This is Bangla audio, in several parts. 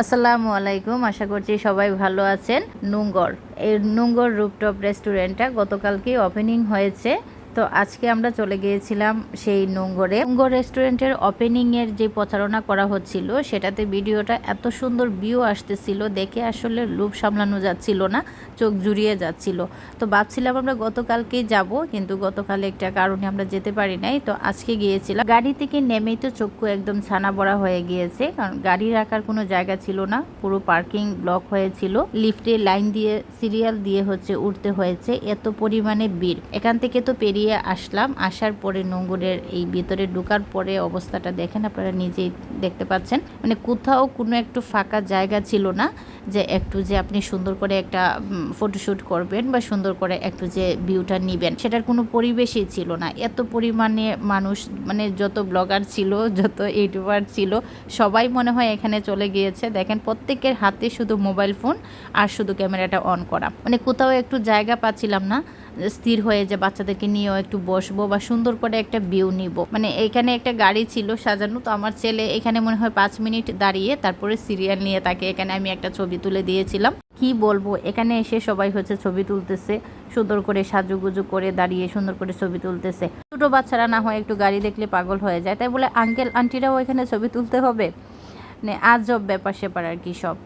আসসালামু আলাইকুম, আশা করছি সবাই ভালো আছেন। নুঙ্গর, এই নুঙ্গর রুপটপ রেস্টুরেন্টটা গতকালকে ওপেনিং হয়েছে। তো আজকে আমরা চলে গিয়েছিলাম সেই নুঙ্গরে। নুঙ্গর রেস্টুরেন্টের ওপেনিং এর যে প্রচারণা করা হচ্ছিল, সেটাতে ভিডিওটা এত সুন্দর ভিউ আসতেছিল, দেখে আসলে লোভ সামলানো যাচ্ছিল না, চোখ জুড়িয়ে যাচ্ছিল। তো ভাবছিলাম আমরা গতকালকেই যাব, কিন্তু গতকাল একটা কারণে আমরা যেতে পারি নাই। তো আজকে গিয়েছিলাম। গাড়ি থেকে নেমেই তো চক্ষু একদম ছানা বড়া হয়ে গিয়েছে, কারণ গাড়ি রাখার কোনো জায়গা ছিল না, পুরো পার্কিং ব্লক হয়েছিল। লিফটে লাইন দিয়ে, সিরিয়াল দিয়ে হচ্ছে উঠতে হয়েছে, এত পরিমাণে ভিড়। এখান থেকে তো পেরিয়ে আসলাম। আসার পরে নোংরের এই ভিতরে ঢোকার পরে অবস্থাটা দেখেন, আপনারা নিজেই দেখতে পাচ্ছেন। মানে কোথাও কোনো একটু ফাঁকা জায়গা ছিল না যে একটু যে আপনি সুন্দর করে একটা ফটোশ্যুট করবেন বা সুন্দর করে একটু যে ভিউটা নিবেন। সেটার কোনো পরিবেশই ছিল না। এত পরিমাণে মানুষ মানে যত ব্লগার ছিল, যত ইউটিউবার ছিল, সবাই মনে হয় এখানে চলে গিয়েছে। দেখেন প্রত্যেকের হাতে শুধু মোবাইল ফোন আর শুধু ক্যামেরাটা অন করা। মানে কোথাও একটু জায়গা পাচ্ছিলাম না, স্থির হয়ে যে বাচ্চাদেরকে নিয়েও একটু বসবো বা সুন্দর করে একটা ভিউ নিব। মানে এখানে একটা গাড়ি ছিল সাজানো, তো আমার ছেলে এখানে মনে হয় পাঁচ মিনিট দাঁড়িয়ে তারপরে সিরিয়াল নিয়ে তাকে এখানে আমি একটা ছবি তুলে দিয়েছিলাম। কি বলব, এখানে এসে সবাই হচ্ছে ছবি তুলতেছে, সুন্দর করে সাজুগুজু করে দাঁড়িয়ে সুন্দর করে ছবি তুলতেছে। ছোটো বাচ্চারা না হয় একটু গাড়ি দেখলে পাগল হয়ে যায়, তাই বলে আঙ্কেল আন্টিরাও এখানে ছবি তুলতে হবে? মানে আজব ব্যাপার সেপার আর কি সব।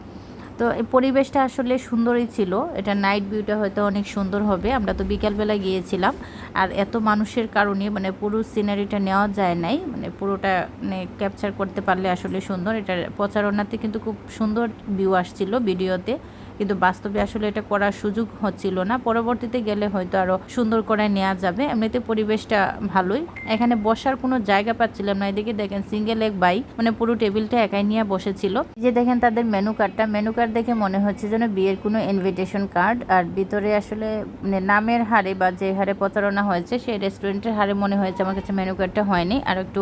তো পরিবেশটা আসলে সুন্দরই ছিল। এটা নাইট ভিউটা হয়তো অনেক সুন্দর হবে। আমরা তো বিকালবেলা গিয়েছিলাম। আর এত মানুষের কারণে মানে পুরো সিনারিটা নেওয়া যায় নাই। মানে পুরোটা মানে ক্যাপচার করতে পারলে আসলে সুন্দর। এটা প্রচারণাতে কিন্তু খুব সুন্দর ভিউ আসছিল ভিডিওতে। কিন্তু বাস্তবে আসলে এটা করার সুযোগ হচ্ছিল না। পরবর্তীতে গেলে হয়তো আরও সুন্দর করে নেওয়া যাবে। এমনিতে পরিবেশটা ভালোই। এখানে বসার কোনো জায়গা পাচ্ছিলাম না। এদিকে দেখেন সিঙ্গেল এক বাই মানে পুরো টেবিলটা একাই নিয়ে বসেছিল। যে দেখেন তাদের মেনু কার্ডটা মেনু কার্ড দেখে মনে হচ্ছে যেন বিয়ের কোনো ইনভিটেশন কার্ড আর ভিতরে আসলে মানে নামের হারে বা যে হারে প্রতারণা হয়েছে, সেই রেস্টুরেন্টের হারে মনে হয়েছে আমার কাছে মেনু কার্ডটা হয়নি। আর একটু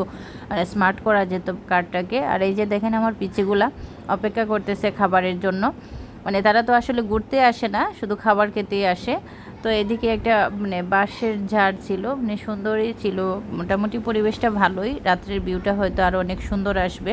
স্মার্ট করা যেত কার্ডটাকে আর এই যে দেখেন আমার পিচিগুলা। অপেক্ষা করতেছে খাবারের জন্য। মানে তারা তো আসলে ঘুরতে আসে না, শুধু খাবার খেতেই আসে। তো এদিকে একটা মানে বাঁশের ঝাড় ছিল মানে সুন্দরই ছিল। মোটামুটি পরিবেশটা ভালোই, রাত্রের ভিউটা হয়তো আরও অনেক সুন্দর আসবে।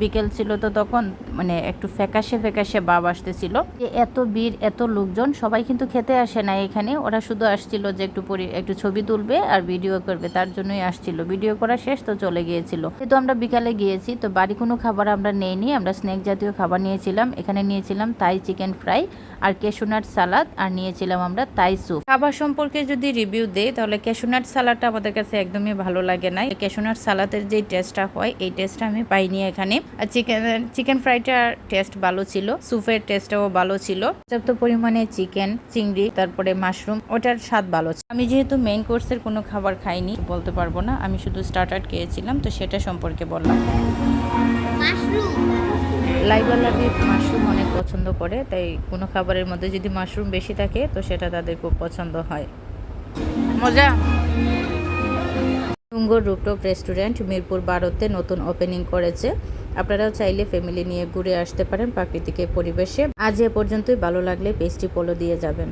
বিকেল ছিল তো তখন মানে একটু ফ্যাকাশে ফ্যাকাশে ভাব আসতেছিল। যে এত ভিড়, এত লোকজন, সবাই কিন্তু খেতে আসে না এখানে। ওরা শুধু আসছিল যে একটু পরি, একটু ছবি তুলবে আর ভিডিও করবে, তার জন্যই আসছিল। ভিডিও করা শেষ তো চলে গিয়েছিল। কিন্তু আমরা বিকালে গিয়েছি, তো বাড়ি কোনো খাবার আমরা নেইনি। আমরা স্ন্যাক জাতীয় খাবার নিয়েছিলাম, এখানে নিয়েছিলাম তাই চিকেন ফ্রাই আর কেশুনাট সালাদ আর নিয়েছিলাম আমরা তাই স্যুপ খাবার সম্পর্কে যদি রিভিউ দেই, তাহলে কেশুনাট সালাদটা আমাদের কাছে একদমই ভালো লাগে না। কেশুনাট সালাদের যে টেস্টটা হয়, এই টেস্টটা আমি পাইনি এখানে। আর চিকেন চিকেন ফ্রাইটার টেস্ট ভালো ছিল স্যুপের টেস্টটাও ভালো ছিল। পর্যাপ্ত পরিমাণে চিকেন চিংড়ি তারপরে মাশরুম ওটার স্বাদ ভালো ছিল। আমি যেহেতু মেইন কোর্সের কোনো খাবার খাইনি বলতে পারব না আমি শুধু স্টার্টার খেয়েছিলাম তো সেটা সম্পর্কে বললাম। লাইবার লাভি মাশরুম অনেক পছন্দ করে তাই কোনো খাবারের মধ্যে যদি মাশরুম বেশি থাকে তো সেটা তাদের খুব পছন্দ হয়। মজা? টুঙ্গর রুপটপ রেস্টুরেন্ট মিরপুর বারোতে নতুন ওপেনিং করেছে। আপনারাও চাইলে ফ্যামিলি নিয়ে ঘুরে আসতে পারেন প্রাকৃতিক পরিবেশে। আজ এ পর্যন্তই, ভালো লাগলে পেস্টি পোলো দিয়ে যাবেন।